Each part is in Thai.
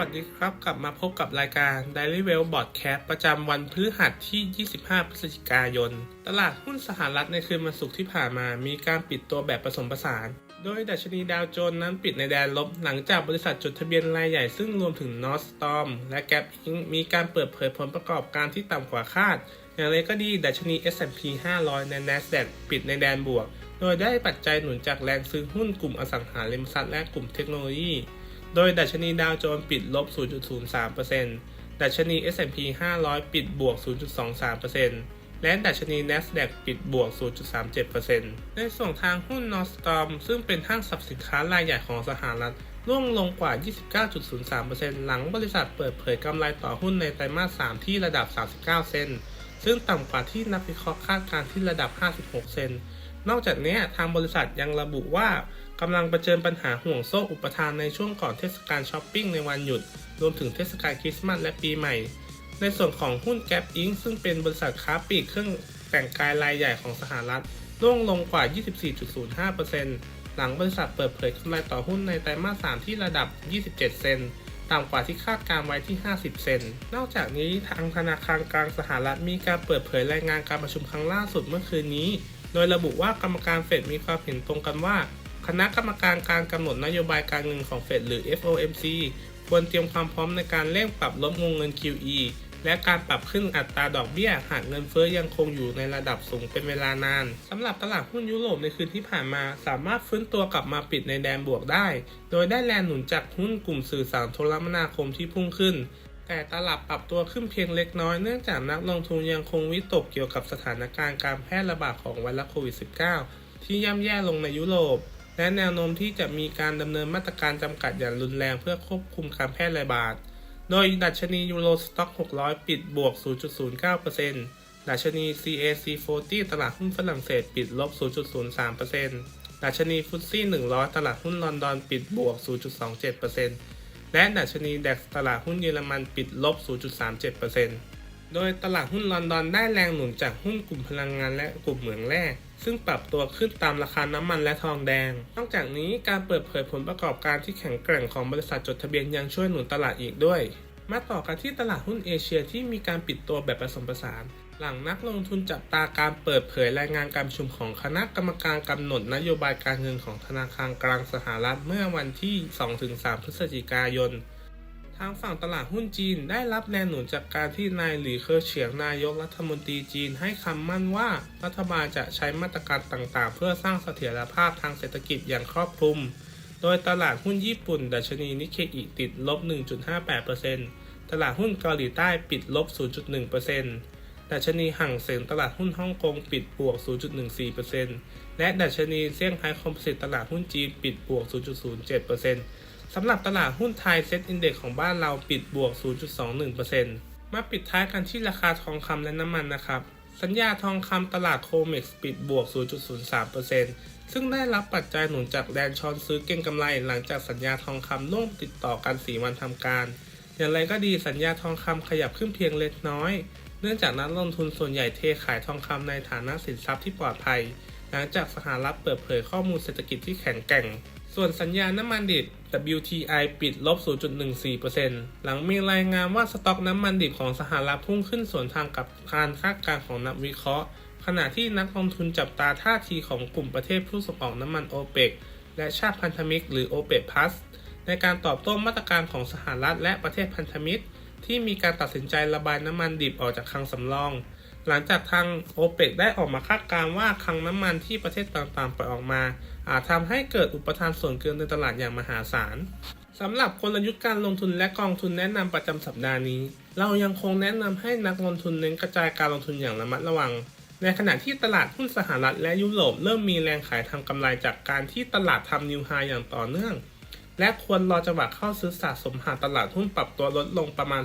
วัสดีครับกลับมาพบกับรายการ Daily Well Broadcast ประจำวันพฤหัสที่ 25 พฤศจิกายน ตลาดหุ้นสหรัฐในคืนวันศุกร์ที่ผ่านมา มีการปิดตัวแบบผสมผสาน โดยดัชนีดาวโจนส์นั้นปิดในแดนลบ หลังจากบริษัทจดทะเบียนรายใหญ่ซึ่งรวมถึง Northstorm และ Gap Inc. มีการเปิดเผยผลประกอบการที่ต่ำกว่าคาด อย่างไรก็ดีดัชนี S&P 500และ NASDAQ ปิดในแดนบวก โดยได้ปัจจัยหนุนจากแรงซื้อหุ้นกลุ่มอสังหาริมทรัพย์และกลุ่มเทคโนโลยี โดยดัชนีดาวโจนส์ปิดลบ 0.03%ดัชนี S&P 500 ปิดบวก 0.23%และดัชนี NASDAQ ปิดบวก 0.37%ในส่วนทางหุ้น Northstorm ซึ่งเป็นห้างสรรพสินค้ารายใหญ่ของสหรัฐร่วงลงกว่า 29.03%หลังบริษัทเปิดเผยกำไรต่อหุ้นในไตรมาส 3 ที่ระดับ 39 เซนต์ ซึ่งต่ำกว่าที่นักวิเคราะห์คาดการณ์ที่ระดับ 56 เซน นอกจากนี้ทางบริษัทยังระบุว่ากำลังเผชิญปัญหาห่วงโซ่อุปทานในช่วงก่อนเทศกาลช้อปปิ้งในวันหยุด รวมถึงเทศกาลคริสต์มาสและปีใหม่ ในส่วนของหุ้น Gap Inc. ซึ่งเป็นบริษัทค้าปลีกเครื่องแต่งกายรายใหญ่ของสหรัฐร่วงลงกว่า 24.05%หลังบริษัทเปิดเผยกำไรต่อหุ้นในไตรมาส 3 ที่ระดับ 27 เซนต์ ต่ำกว่าที่คาดการไว้ที่ 50 เซน นอกจากนี้ทางธนาคารกลางสหรัฐมีการเปิดเผยรายงานการประชุมครั้งล่าสุดเมื่อคืนนี้ โดยระบุว่ากรรมการเฟดมีความเห็นตรงกันว่า คณะกรรมการการกำหนดนโยบายการเงินของเฟดหรือ FOMC ควรเตรียมความพร้อมในการเร่งปรับลดวงเงิน QE และการปรับขึ้นอัตราดอกเบี้ย หากเงินเฟ้อยังคงอยู่ในระดับสูงเป็นเวลานานสำหรับตลาดหุ้นยุโรปในคืนที่ผ่านมา สามารถฟื้นตัวกลับมาปิดในแดนบวกได้ โดยได้แรงหนุนจากหุ้นกลุ่มสื่อสารโทรคมนาคมที่พุ่งขึ้นแต่ตลาดปรับตัวขึ้นเพียงเล็กน้อยเนื่องจากนักลงทุนยังคงวิตกเกี่ยวกับสถานการณ์การแพร่ระบาดของไวรัสโควิด -19 ที่ย่ำแย่ลงในยุโรป และแนวโน้มที่จะมีการดำเนินมาตรการจำกัดอย่างรุนแรงเพื่อควบคุมการแพร่ระบาด โดยดัชนียูโรสต็อก 600 ปิดบวก 0.09%ดัชนี CAC 40 ตลาดหุ้นฝรั่งเศสปิดลบ 0.03%ดัชนีฟุตซี่ 100 ตลาดหุ้นลอนดอนปิดบวก 0.27%และดัชนีดัคตลาดหุ้นเยอรมันปิดลบ 0.37% โดยตลาดหุ้นลอนดอนได้แรงหนุนจากหุ้นกลุ่มพลังงานและกลุ่มเหมืองแร่ซึ่งปรับตัวขึ้นตามราคาน้ำมันและทองแดง นอกจากนี้การเปิดเผยผลประกอบการที่แข็งแกร่งของบริษัทจดทะเบียนยังช่วยหนุนตลาดอีกด้วย มาต่อกันที่ตลาดหุ้นเอเชียที่มีการปิดตัวแบบผสมผสาน หลังนักลงทุนจับตาการเปิดเผยรายงานการประชุมของคณะกรรมการกำหนดนโยบายการเงินของธนาคารกลางสหรัฐเมื่อวันที่ 2-3 พฤศจิกายน ทางฝั่งตลาดหุ้นจีนได้รับแรงหนุนจากการที่นายหลี่เคอเฉียงนายกรัฐมนตรีจีนให้คำมั่นว่ารัฐบาลจะใช้มาตรการต่างๆ เพื่อสร้างเสถียรภาพทางเศรษฐกิจอย่างครอบคลุม โดยตลาดหุ้นญี่ปุ่น ดัชนีนิเคอิติดลบ 1.58%ตลาดหุ้นเกาหลีใต้ปิดลบ 0.1%ดัชนีหั่งเสียงตลาดหุ้นฮ่องกงปิดบวก 0.14%และดัชนีเซี่ยงไฮ้คอมโพสิตตลาดหุ้นจีนปิดบวก 0.07% สำหรับตลาดหุ้นไทยเซ็ตอินเด็กของบ้านเราปิดบวก 0.21%มาปิดท้ายกันที่ราคาทองคำและน้ำมันนะครับ สัญญาทองคำตลาดโคเม็กซ์ปิดบวก 0.03%ซึ่งได้รับปัจจัยหนุนจากแดนชอนซื้อเก็งกำไรหลังจากสัญญาทองคำล่วงติดต่อกัน 4 วันทำการ อย่างไรก็ดีสัญญาทองคำขยับขึ้นเพียงเล็กน้อย เนื่องจากนักลงทุนส่วนใหญ่เทขายทองคำในฐานะสินทรัพย์ที่ปลอดภัย หลังจากสหรัฐเปิดเผยข้อมูลเศรษฐกิจที่แข็งแกร่ง ส่วนสัญญาน้ำมันดิบ WTI ปิดลบ 0.14%หลังมีรายงานว่าสต็อกน้ำมันดิบของสหรัฐพุ่งขึ้นสวนทางกับการคาดการณ์ของนักวิเคราะห์ ขณะที่นักลงทุนจับตาท่าทีของกลุ่มประเทศผู้ส่งออกน้ำมันโอเปกและชาติพันธมิตรหรือโอเปกพลัสในการตอบโต้มาตรการของสหรัฐและประเทศพันธมิตร ที่มีการตัดสินใจระบายน้ำมันดิบออกจากคลังสำรอง หลังจากทางโอเปกได้ออกมาคาดการณ์ว่าคลังน้ำมันที่ประเทศต่างๆปล่อยออกมา อาจทำให้เกิดอุปทานส่วนเกินในตลาดอย่างมหาศาลสำหรับกลยุทธ์การลงทุนและกองทุนแนะนำประจำสัปดาห์นี้ เรายังคงแนะนำให้นักลงทุนเน้นกระจายการลงทุนอย่างระมัดระวัง ในขณะที่ตลาดหุ้นสหรัฐและยุโรปเริ่มมีแรงขายทำกำไรจากการที่ตลาดทำนิวไฮอย่างต่อเนื่อง และควรรอจังหวะเข้าซื้อสะสมหากตลาดหุ้นปรับตัวลดลงประมาณ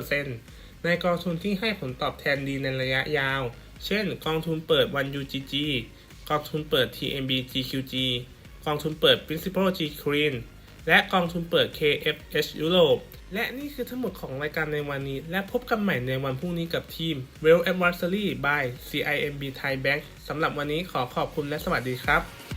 3-5% ในกองทุนที่ให้ผลตอบแทนดีในระยะยาว เช่น กองทุนเปิด 1UGG กองทุนเปิด TMB GQG กองทุนเปิด Principal G Green และกองทุนเปิด KFH ยุโรปและนี่คือทั้งหมดของรายการในวันนี้ และพบกันใหม่ในวันพรุ่งนี้กับทีม Well Advisory by CIMB Thai Bank สำหรับวันนี้ขอขอบคุณและสวัสดีครับ